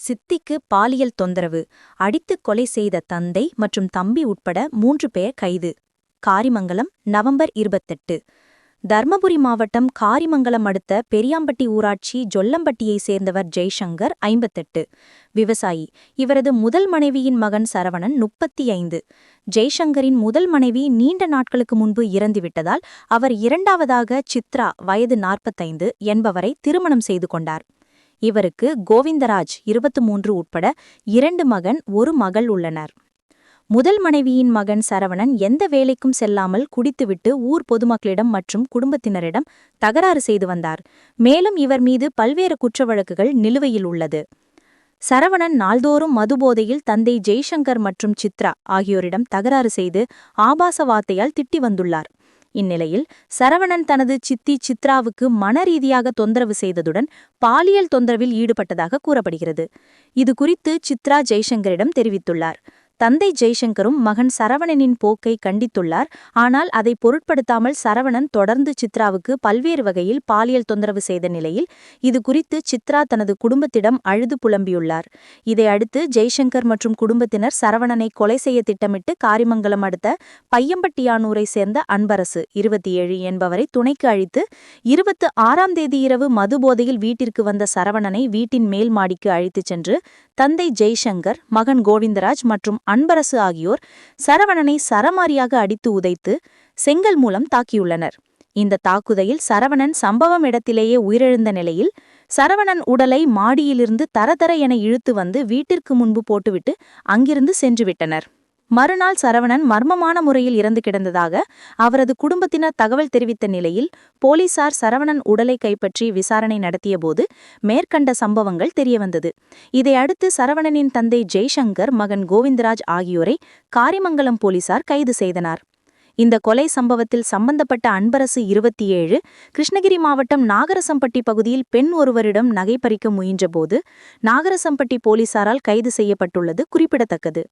சித்திக்கு பாலியல் தொந்தரவு அடித்துக் கொலை செய்த தந்தை மற்றும் தம்பி உட்பட மூன்று பேர் கைது. காரிமங்கலம் நவம்பர் இருபத்தெட்டு. தர்மபுரி மாவட்டம் காரிமங்கலம் அடுத்த பெரியாம்பட்டி ஊராட்சி ஜொல்லம்பட்டியைச் சேர்ந்தவர் ஜெய்சங்கர் ஐம்பத்தெட்டு. விவசாயி. இவரது முதல் மனைவியின் மகன் சரவணன் முப்பத்தி ஐந்து ஜெய்சங்கரின் முதல் மனைவி நீண்ட நாட்களுக்கு முன்பு இறந்துவிட்டதால் அவர் இரண்டாவதாக சித்ரா வயது நாற்பத்தைந்து என்பவரை திருமணம் செய்து கொண்டார். இவருக்கு கோவிந்தராஜ் இருபத்து மூன்று உட்பட இரண்டு மகன் ஒரு மகள் உள்ளனர். முதல் மனைவியின் மகன் சரவணன் எந்த வேலைக்கும் செல்லாமல் குடித்துவிட்டு ஊர் பொதுமக்களிடம் மற்றும் குடும்பத்தினரிடம் தகராறு செய்து வந்தார். மேலும் இவர் மீது பல்வேறு குற்ற வழக்குகள் நிலுவையில் உள்ளது. சரவணன் நாள்தோறும் மதுபோதையில் தந்தை ஜெய்சங்கர் மற்றும் சித்ரா ஆகியோரிடம் தகராறு செய்து ஆபாச வார்த்தையால் திட்டி வந்துள்ளார். இந்நிலையில் சரவணன் தனது சித்தி சித்ராவுக்கு மனரீதியாக தொந்தரவு செய்ததுடன் பாலியல் தொந்தரவில் ஈடுபட்டதாக கூறப்படுகிறது. இது குறித்து சித்ரா ஜெய்சங்கரிடம் தெரிவித்துள்ளார். தந்தை ஜெய்சங்கரும் மகன் சரவணனின் போக்கை கண்டித்துள்ளார். ஆனால் அதை பொருட்படுத்தாமல் சரவணன் தொடர்ந்து சித்ராவுக்கு பல்வேறு வகையில் பாலியல் தொந்தரவு செய்த நிலையில் இது குறித்து சித்ரா தனது குடும்பத்திடம் அழுது புலம்பியுள்ளார். இதையடுத்து ஜெய்சங்கர் மற்றும் குடும்பத்தினர் சரவணனை கொலை செய்ய திட்டமிட்டு காரிமங்கலம் அடுத்த பையம்பட்டியானூரை சேர்ந்த அன்பரசு இருபத்தி ஏழு என்பவரை துணைக்கு அழித்து இருபத்து ஆறாம் தேதி இரவு மதுபோதையில் வீட்டிற்கு வந்த சரவணனை வீட்டின் மேல் மாடிக்கு அழைத்துச் சென்று தந்தை ஜெய்சங்கர் மகன் கோவிந்தராஜ் மற்றும் அன்பரசு ஆகியோர் சரவணனை சரமாரியாக அடித்து உதைத்து செங்கல் மூலம் தாக்கியுள்ளனர். இந்த தாக்குதலில் சரவணன் சம்பவம் இடத்திலேயே உயிரிழந்த நிலையில் சரவணன் உடலை மாடியிலிருந்து தரதர என இழுத்து வந்து வீட்டிற்கு முன்பு போட்டுவிட்டு அங்கிருந்து சென்றுவிட்டனர். மறுநாள் சரவணன் மர்மமான முறையில் இறந்து கிடந்ததாக அவரது குடும்பத்தினர் தகவல் தெரிவித்த நிலையில் போலீசார் சரவணன் உடலை கைப்பற்றி விசாரணை நடத்தியபோது மேற்கண்ட சம்பவங்கள் தெரியவந்தது. இதையடுத்து சரவணனின் தந்தை ஜெய்சங்கர் மகன் கோவிந்தராஜ் ஆகியோரை காரிமங்கலம் போலீசார் கைது செய்தனர். இந்த கொலை சம்பவத்தில் சம்பந்தப்பட்ட அன்பரசு இருபத்தி ஏழு கிருஷ்ணகிரி மாவட்டம் நாகரசம்பட்டி பகுதியில் பெண் ஒருவரிடம் நகை பறிக்க முயன்றபோது நாகரசம்பட்டி போலீசாரால் கைது செய்யப்பட்டுள்ளது குறிப்பிடத்தக்கது.